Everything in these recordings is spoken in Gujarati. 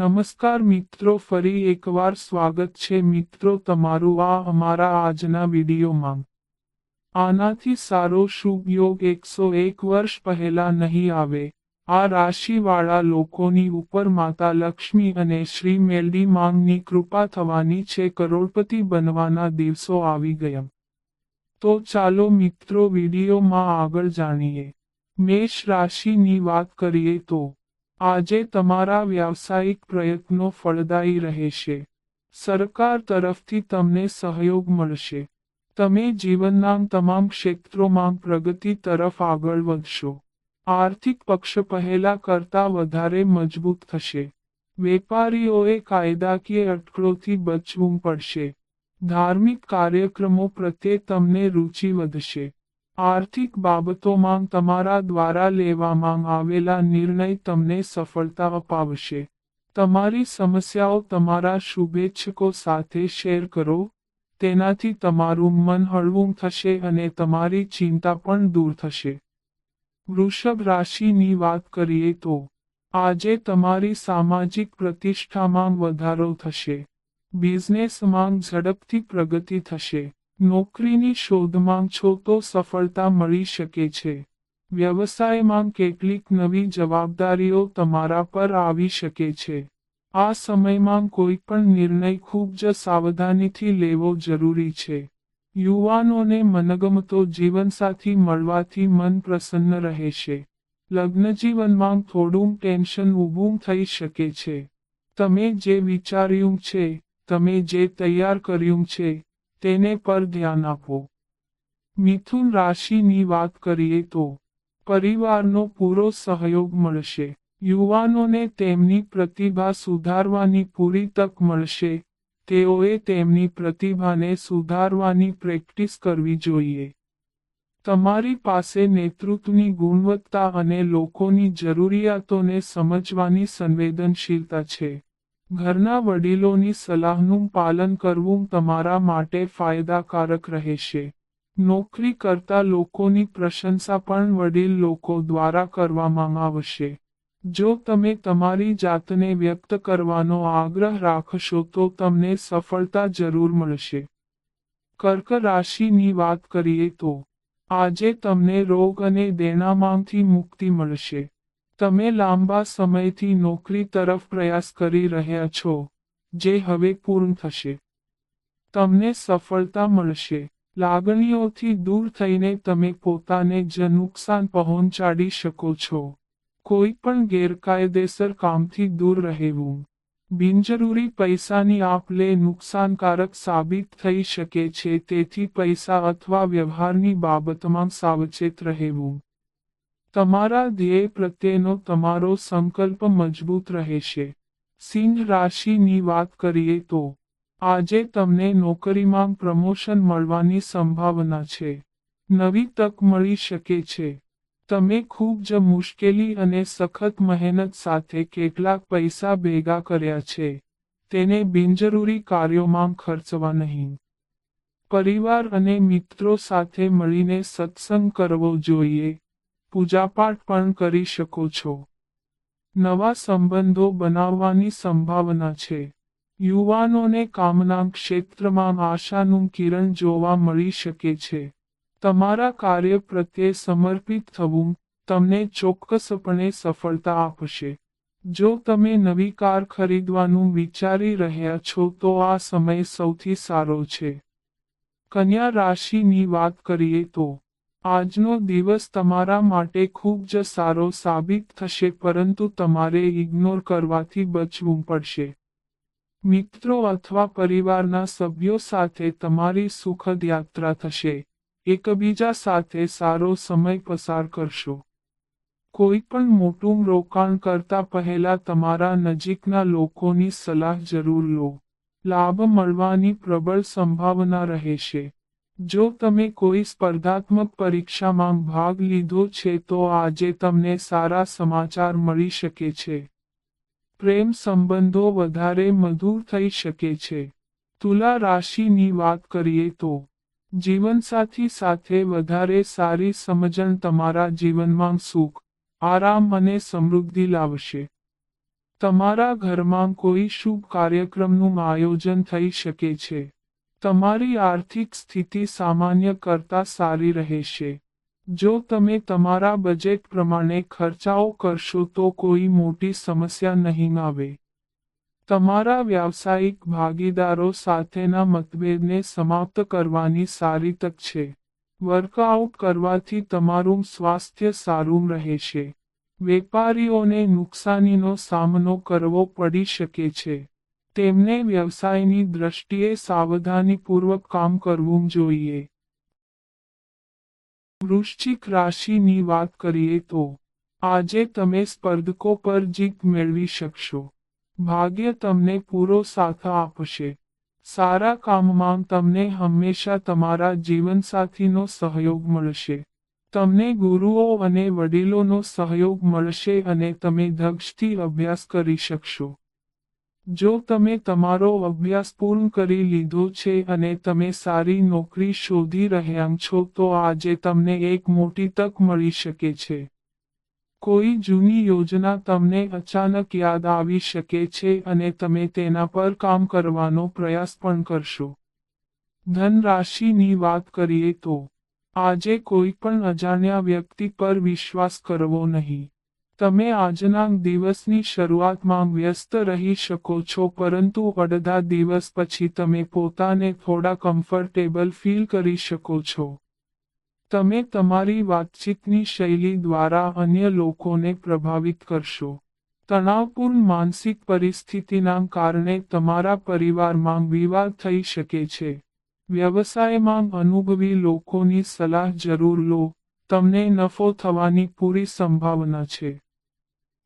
નમસ્કાર મિત્રો, ફરી એકવાર સ્વાગત છે મિત્રો તમારું આ અમારા આજના વિડીયોમાં. આનાથી સારો શુભ યોગ એકસો એક વર્ષ પહેલા નહીં આવે. આ રાશિવાળા લોકોની ઉપર માતા લક્ષ્મી અને શ્રી મેલડી માંગની કૃપા થવાની છે, કરોડપતિ બનવાના દિવસો આવી ગયા. તો ચાલો મિત્રો વિડીયોમાં આગળ જાણીએ. મેષ રાશિની વાત કરીએ તો આજે તમારા વ્યાવસાયિક પ્રયત્નો ફળદાયી રહેશે. સરકાર તરફથી તમને સહયોગ મળશે. તમે જીવનના તમામ ક્ષેત્રોમાં પ્રગતિ તરફ આગળ વધશો. આર્થિક પક્ષ પહેલા કરતા વધારે મજબૂત થશે. વેપારીઓએ કાયદાકીય અટકળોથી બચવું પડશે. ધાર્મિક કાર્યક્રમો પ્રત્યે તમને રુચિ વધશે. આર્થિક બાબતોમાં તમારા દ્વારા લેવામાં આવેલા નિર્ણય તમને સફળતા અપાવશે. તમારી સમસ્યાઓ તમારા શુભેચ્છકો સાથે શેર કરો. તેનાથી તમારું મન હળવું થશે અને તમારી ચિંતા પણ દૂર થશે. વૃષભ રાશિની વાત કરીએ તો, આજે તમારી સામાજિક પ્રતિષ્ઠામાં વધારો થશે. બિઝનેસમાં ઝડપથી પ્રગતિ થશે. નોકરીની શોધમાં છો તો સફળતા મળી શકે છે. વ્યવસાયમાં કેટલીક નવી જવાબદારીઓ તમારા પર આવી શકે છે. આ સમયમાં કોઈ પણ નિર્ણય ખૂબ જ સાવધાનીથી લેવો જરૂરી છે. યુવાનોને મનગમતો જીવનસાથી મળવાથી મન પ્રસન્ન રહેશે. લગ્નજીવનમાં થોડું ટેન્શન ઊભું થઈ શકે છે. તમે જે વિચાર્યું છે, તમે જે તૈયાર કર્યું છે તેને પર ધ્યાન આપો. મિથુન રાશિની વાત કરીએ તો, પરિવારનો પૂરો સહયોગ મળશે. યુવાનોને તેમની પ્રતિભા સુધારવાની પૂરી તક મળશે. તેઓએ તેમની પ્રતિભાને સુધારવાની પ્રેક્ટિસ કરવી જોઈએ. તમારી પાસે નેતૃત્વની ગુણવત્તા અને લોકોની જરૂરિયાતોને સમજવાની સંવેદનશીલતા છે. ઘરના વડીલોની સલાહનું પાલન કરવું તમારા માટે ફાયદાકારક રહેશે. નોકરી કરતા લોકોની પ્રશંસા પણ વડીલ લોકો દ્વારા કરવામાં આવશે. જો તમે તમારી જાતને વ્યક્ત કરવાનો આગ્રહ રાખશો તો તમને સફળતા જરૂર મળશે. કર્ક રાશિની વાત કરીએ તો, આજે તમને રોગ અને દેણામાંથી મુક્તિ મળશે. તમે લાંબા સમયથી નોકરી તરફ પ્રયાસ કરી રહ્યા છો, જે હવે પૂર્ણ થશે. તમને સફળતા મળશે. લાગણીઓથી દૂર થઈને તમે પોતાને જ નુકસાન પહોંચાડી શકો છો. કોઈ પણ ગેરકાયદેસર કામથી દૂર રહેવું. બિનજરૂરી પૈસાની આપ લે નુકસાનકારક સાબિત થઈ શકે છે, તેથી પૈસા અથવા વ્યવહારની બાબતમાં સાવચેત રહેવું. તમારા ધ્યેય પ્રત્યેનો તમારો સંકલ્પ મજબૂત રહેશે. સિંહ રાશિની વાત કરીએ તો, આજે તમને નોકરીમાં પ્રમોશન મળવાની સંભાવના છે. નવી તક મળી શકે છે. તમે ખૂબ જ મુશ્કેલી અને સખત મહેનત સાથે કેટલાક પૈસા ભેગા કર્યા છે. તેને બિનજરૂરી કાર્યોમાં ખર્ચવા નહીં. પરિવાર અને મિત્રો સાથે મળીને સત્સંગ કરવો જોઈએ. પૂજાપાઠ પણ કરી શકો છો. નવા સંબંધો બનાવવાની સંભાવના છે. યુવાનોને કામના ક્ષેત્રમાં આશાનું કિરણ જોવા મળી શકે છે. તમારા કાર્ય પ્રત્યે સમર્પિત થવું તમને ચોક્કસપણે સફળતા આપશે. જો તમે નવી કાર ખરીદવાનું વિચારી રહ્યા છો તો આ સમય સૌથી સારો છે. કન્યા રાશિની વાત કરીએ તો આજનો દિવસ તમારા માટે ખૂબ જ સારો સાબિત થશે, પરંતુ તમારે ઇગ્નોર કરવાથી બચવું પડશે. મિત્રો અથવા પરિવારના સભ્યો સાથે તમારી સુખદ યાત્રા થશે. એકબીજા સાથે સારો સમય પસાર કરશો. કોઈ પણ મોટું રોકાણ કરતા પહેલા તમારા નજીકના લોકોની સલાહ જરૂર લો. લાભ મળવાની પ્રબળ સંભાવના રહેશે. જો તમે કોઈ સ્પર્ધાત્મક પરીક્ષામાં ભાગ લીધો છે તો આજે તમને સારા સમાચાર મળી શકે છે. પ્રેમ સંબંધો વધારે મધુર થઈ શકે છે. તુલા રાશિની વાત કરીએ તો, જીવનસાથી સાથે વધારે સારી સમજણ તમારા જીવનમાં સુખ, આરામ અને સમૃદ્ધિ લાવશે. તમારા ઘરમાં કોઈ શુભ કાર્યક્રમનું આયોજન થઈ શકે છે. તમારી આર્થિક સ્થિતિ સામાન્ય કરતાં સારી રહેશે. જો તમે તમારા બજેટ પ્રમાણે ખર્ચાઓ કરશો તો કોઈ મોટી સમસ્યા નહીં આવે. તમારા વ્યાવસાયિક ભાગીદારો સાથેના મતભેદને સમાપ્ત કરવાની સારી તક છે. વર્કઆઉટ કરવાથી તમારું સ્વાસ્થ્ય સારું રહેશે. વેપારીઓને નુકસાનીનો સામનો કરવો પડી શકે છે. તેમને વ્યવસાયની દ્રષ્ટિએ સાવધાનીપૂર્વક કામ કરવું જોઈએ. વૃશ્ચિક રાશિની વાત કરીએ તો, આજે તમે સ્પર્ધકો પર જીત મેળવી શકશો. ભાગ્ય તમને પૂરો સાથ આપશે. સારા કામમાં તમને હંમેશા તમારા જીવનસાથીનો સહયોગ મળશે. તમને ગુરુઓ અને વડીલોનો સહયોગ મળશે અને તમે ધક્ષથી અભ્યાસ કરી શકશો. જો તમે તમારો અભ્યાસ પૂર્ણ કરી લીધો છે અને તમે સારી નોકરી શોધી રહ્યા છો, તો આજે તમને એક મોટી તક મળી શકે છે. કોઈ જૂની યોજના તમને અચાનક યાદ આવી શકે છે અને તમે તેના પર કામ કરવાનો પ્રયાસ પણ કરશો. ધન રાશિની વાત કરીએ તો, આજે કોઈ પણ અજાણ્યા વ્યક્તિ પર વિશ્વાસ કરવો નહીં. તમે આજના દિવસની શરૂઆતમાં વ્યસ્ત રહી શકો છો, પરંતુ અડધા દિવસ પછી તમે પોતાને થોડા કમ્ફર્ટેબલ ફીલ કરી શકો છો. તમે તમારી વાતચીતની શૈલી દ્વારા અન્ય લોકોને પ્રભાવિત કરશો. તણાવપૂર્ણ માનસિક પરિસ્થિતિના કારણે તમારા પરિવારમાં વિવાદ થઈ શકે છે. વ્યવસાયમાં અનુભવી લોકોની સલાહ જરૂર લો. તમને નફો થવાની પૂરી સંભાવના છે.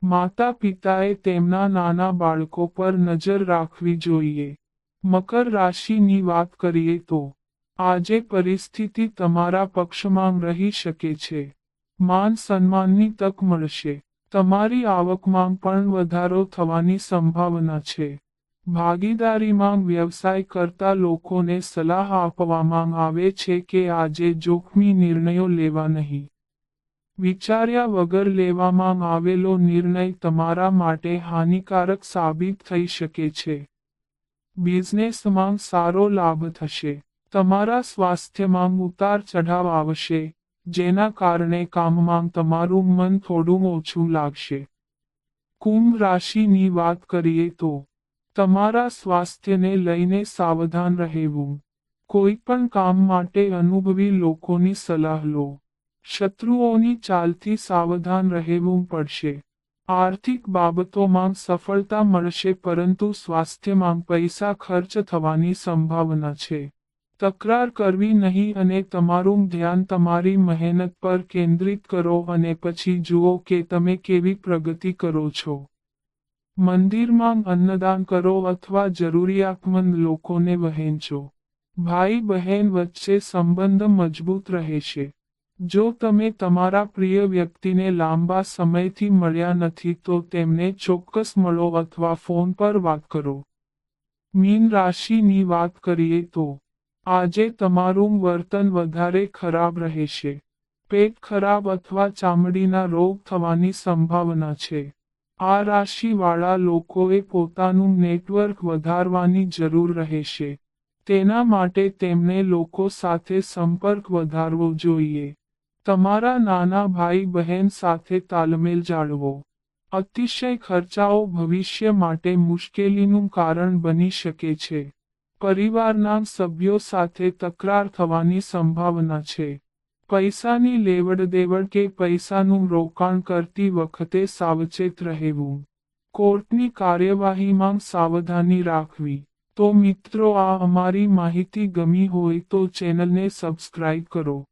માતા પિતાએ તેમના નાના બાળકો પર નજર રાખવી જોઈએ. મકર રાશિની વાત કરીએ તો, આજે પરિસ્થિતિ તમારા પક્ષમાં રહી શકે છે. માન સન્માનની તક મળશે. તમારી આવકમાં પણ વધારો થવાની સંભાવના છે. ભાગીદારીમાં વ્યવસાય કરતા લોકોને સલાહ આપવામાં આવે છે કે આજે જોખમી નિર્ણયો લેવા નહીં. વિચાર્યા વગર લેવામાં આવેલો નિર્ણય તમારા માટે હાનિકારક સાબિત થઈ શકે છે. બિઝનેસમાં સારો લાભ થશે. તમારા સ્વાસ્થ્યમાં ઉતાર ચઢાવ આવશે, જેના કારણે કામમાં તમારું મન થોડું ઓછું લાગશે. કુંભ રાશિની વાત કરીએ તો, તમારા સ્વાસ્થ્યને લઈને સાવધાન રહેવું. કોઈ પણ કામ માટે અનુભવી લોકોની સલાહ લો. શત્રુઓની ચાલથી સાવધાન રહેવું પડશે. આર્થિક બાબતોમાં સફળતા મળશે પરંતુ સ્વાસ્થ્યમાં પૈસા ખર્ચ થવાની સંભાવના છે. તકરાર કરવી નહીં અને તમારું ધ્યાન તમારી મહેનત પર કેન્દ્રિત કરો અને પછી જુઓ કે તમે કેવી પ્રગતિ કરો છો. મંદિરમાં અન્નદાન કરો અથવા જરૂરિયાતમંદ લોકોને વહેંચો. ભાઈ બહેન વચ્ચે સંબંધ મજબૂત રહેશે. જો તમે તમારા પ્રિય વ્યક્તિને લાંબા સમયથી મળ્યા નથી તો તેમને ચોક્કસ મળો અથવા ફોન પર વાત કરો. મીન રાશિની વાત કરીએ તો, આજે તમારું વર્તન વધારે ખરાબ રહેશે. પેટ ખરાબ અથવા ચામડીના રોગ થવાની સંભાવના છે. આ રાશિવાળા લોકોએ પોતાનું નેટવર્ક વધારવાની જરૂર રહેશે. તેના માટે તેમને લોકો સાથે સંપર્ક વધારવો જોઈએ. તમારા નાના ભાઈ બહેન સાથે તાલમેલ જાળવો. અતિશય ખર્ચાઓ ભવિષ્ય માટે મુશ્કેલીનું કારણ બની શકે છે. પરિવારના સભ્યો સાથે તકરાર થવાની સંભાવના છે. પૈસાની લેવડ દેવડ કે પૈસાનું રોકાણ કરતી વખતે સાવચેત રહેવું. કોર્ટની કાર્યવાહીમાં સાવધાની રાખવી. તો મિત્રો, આ અમારી માહિતી ગમી હોય તો ચેનલને સબસ્ક્રાઇબ કરો.